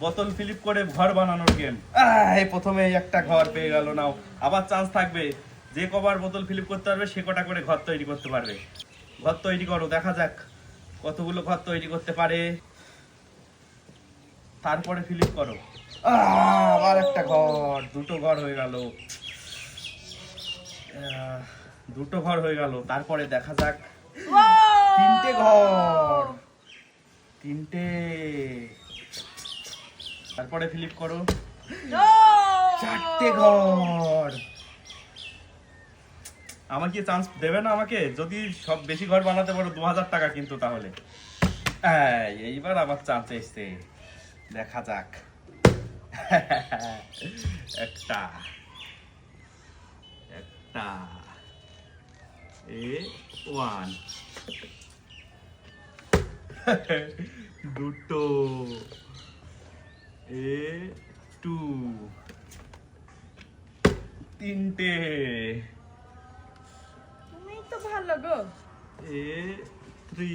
বোতল ফিলিপ করে ঘর বানানোর গেম এই প্রথমে একটা ঘর পেয়ে গেল নাও। আবার চান্স থাকবে। যে কবার বোতল ফিলিপ করতে পারবে সে কটা করে ঘর তৈরি করতে পারবে। ঘর তৈরি করো দেখা যাক কতগুলো ঘর তৈরি করতে পারে। তারপরে ফিলিপ করো। আবার একটা ঘর দুটো ঘর হয়ে গেল। দুটো ঘর হয়ে গেল। তারপরে দেখা যাক। তিনটে ঘর। তিনটে। তারপরে ফিলিপ করো। চারটে ঘর। আমাকে চান্স দেবে না আমাকে? যদি সব বেশি ঘর বানাতে পারো দু হাজার টাকা কিন্তু তাহলে। এই, এইবার আমার চান্স এসছে। দেখা যাক। একটা। একটা। এ ওয়ান দুটো। A two. তিনটে। তুমি তো ভালো গো। A three.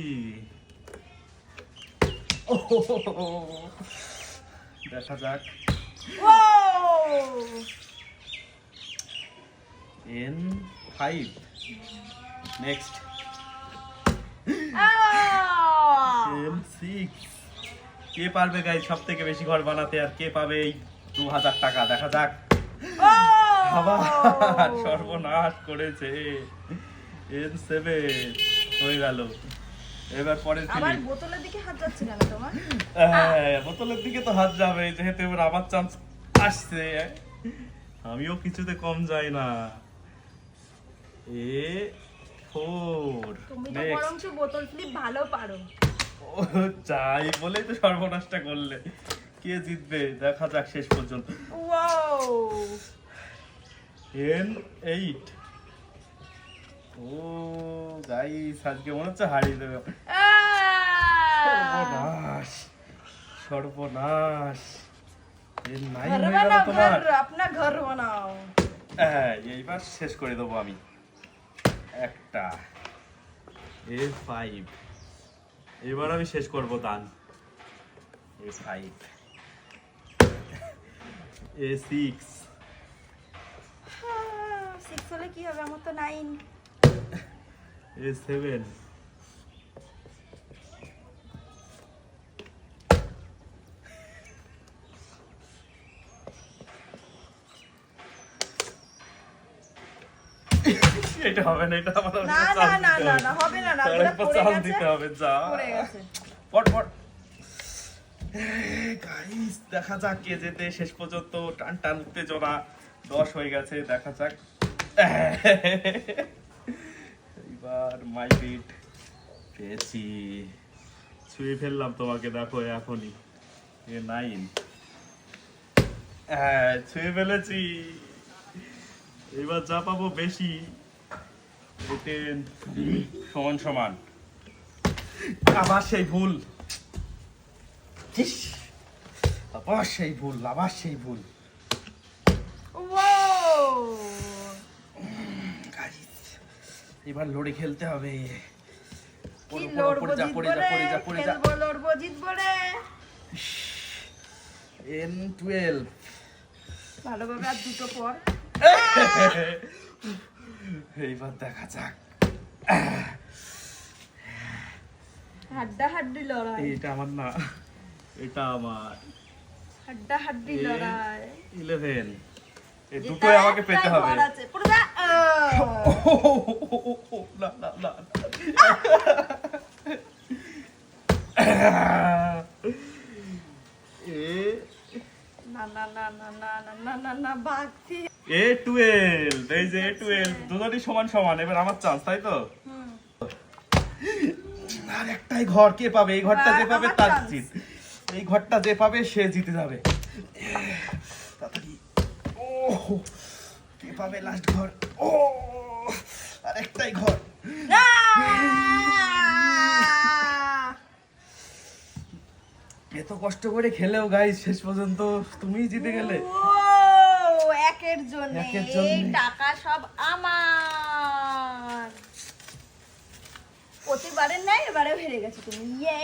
দেখা যাক। N five. Next. N six. কে পারবে গাই সব থেকে বেশি ঘর বানাতে আর কে পাবে এই দু হাজার টাকা? দেখা যাক। আবার সর্বনাশ করেছে। এন সেভেন হয়ে গেল। এবার পরের আবার বোতলের দিকে হাত যাচ্ছে কেন তোমার? হ্যাঁ, বোতলের দিকে তো হাত যাবে যেহেতু এবার আমার চান্স আসছে। আমিও কিছুতে কম যাই না। এ ফোর তুমি তো বরঞ্চ বোতল ফ্লিপ ভালো পারো। ও চাই বলেই তো সর্বনাশটা করলে। কে জিতবে? দেখা যাক শেষ পর্যন্ত। ওয়াও! এন এইট ও গাইস আজকে মনে হচ্ছে হারিয়ে দেবে। সর্বনাশ সর্বনাশ। হ্যাঁ, এইবার শেষ করে দেবো আমি। একটা। এ ফাইভ এবার আমি শেষ করব দান। A five A six six হলে কি হবে? আমার তো নাইন এ সেভেন এটা হবে না এটা আমার না না না না না হবে না না পড়ে গেছে দিতে হবে যা। পড়ে গেছে। পট পট। গাইস দেখা যাক কে শেষ পর্যন্ত টান টান উত্তেজনা দশ হয়ে গেছে দেখা যাক। এইবার মাই বিট পেয়েছি। ছুঁয়ে ফেললাম তোমাকে দেখো এখনই। এ নাইন হ্যাঁ ছুঁয়ে ফেলেছি। এবার যা পাবো বেশি। এতে সমান সমান। আবার সেই ভুল। আবার সেই ভুল আবার সেই ভুল। এবার লড়ে খেলতে হবে। এন টুয়েলভ ভালোভাবে আর দুটো পর। এইবার দেখা যাক হাড্ডা হাড্ডি লড়াই এটা আমার না এটা আমার হাড্ডা হাড্ডি লড়াই ইলেভেন এই যেটা দুটোই আমাকে পেতে হবে যা। না না না এ না না না না না না না না এ টুয়েলভ এই যে এ টুয়েলভ দুজনই সমান সমান এবার আমার চান্স তাই তো? আর একটাই ঘর কে পাবে? এই ঘরটা যে পাবে তার। জিত এই ঘরটা যে পাবে সে জিতে যাবে। তাড়াতাড়ি। ও কে পাবে লাস্ট ঘর? ও আর একটাই ঘর। এত কষ্ট করে খেলেও গাইস শেষ পর্যন্ত তুমিই জিতে গেলে একের জন্য একের এই টাকা সব আমার। প্রতিবারের নাই এবারেও হেরে গেছো তুমি। ইয়ে